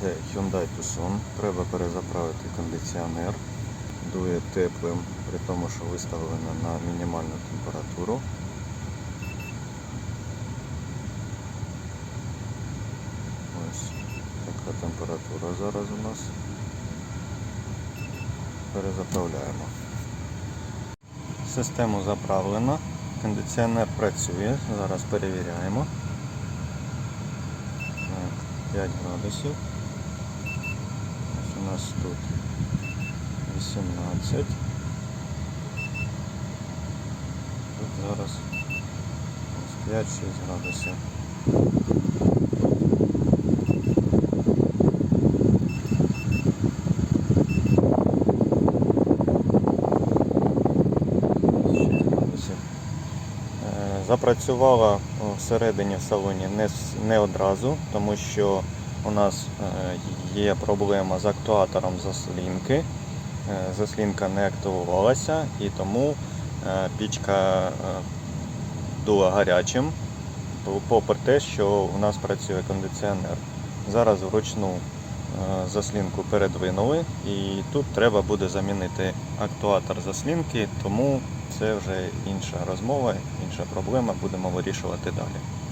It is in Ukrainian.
Це Hyundai Tucson. Треба перезаправити кондиціонер. Дує теплим, при тому, що виставлено на мінімальну температуру. Ось така температура зараз у нас. Перезаправляємо. Систему заправлено. Кондиціонер працює. Зараз перевіряємо. 5 градусів. У нас тут 18. Тут зараз ось 5-6 градусів. Шість градусів. Е, Запрацювала всередині в салоні не, не одразу, тому що у нас е, є проблема з актуатором заслінки. Е, Заслінка не активувалася і тому е, пічка дула гарячим, попри те, що у нас працює кондиціонер. Зараз вручну заслінку передвинули і тут треба буде замінити актуатор заслінки, тому це вже інша розмова, інша проблема, будемо вирішувати далі.